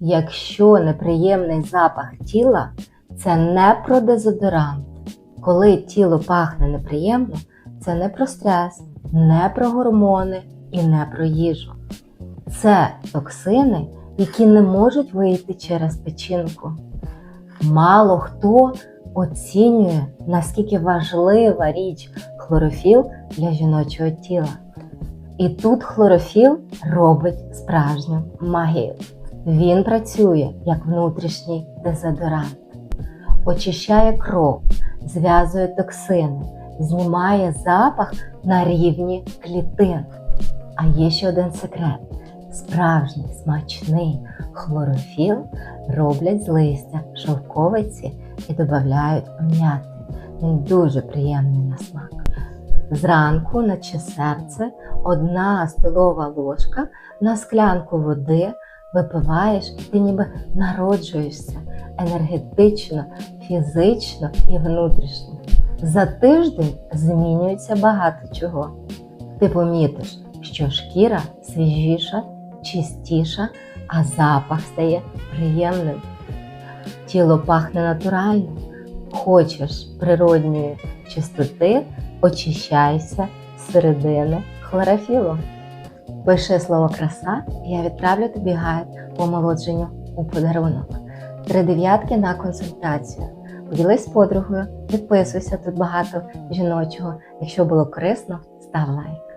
Якщо неприємний запах тіла, це не про дезодорант. Коли тіло пахне неприємно, це не про стрес, не про гормони і не про їжу. Це токсини, які не можуть вийти через печінку. Мало хто оцінює, наскільки важлива річ хлорофіл для жіночого тіла. І тут хлорофіл робить справжню магію. Він працює як внутрішній дезодорант, очищає кров, зв'язує токсини, знімає запах на рівні клітин. А є ще один секрет: справжній смачний хлорофіл роблять з листя шовковиці і додають м'яти. Він дуже приємний на смак. Зранку, наче серце, одна столова ложка на склянку води випиваєш, ти ніби народжуєшся енергетично, фізично і внутрішньо. За тиждень змінюється багато чого. Ти помітиш, що шкіра свіжіша, чистіша, а запах стає приємним. Тіло пахне натурально. Хочеш природньої чистоти, очищайся з середини хлорофілу. Пиши слово краса, і я відправлю тобі гайд по омолодженню у подарунок. Три дев'ятки на консультацію. Поділись з подругою, підписуйся тут багато жіночого. Якщо було корисно, став лайк.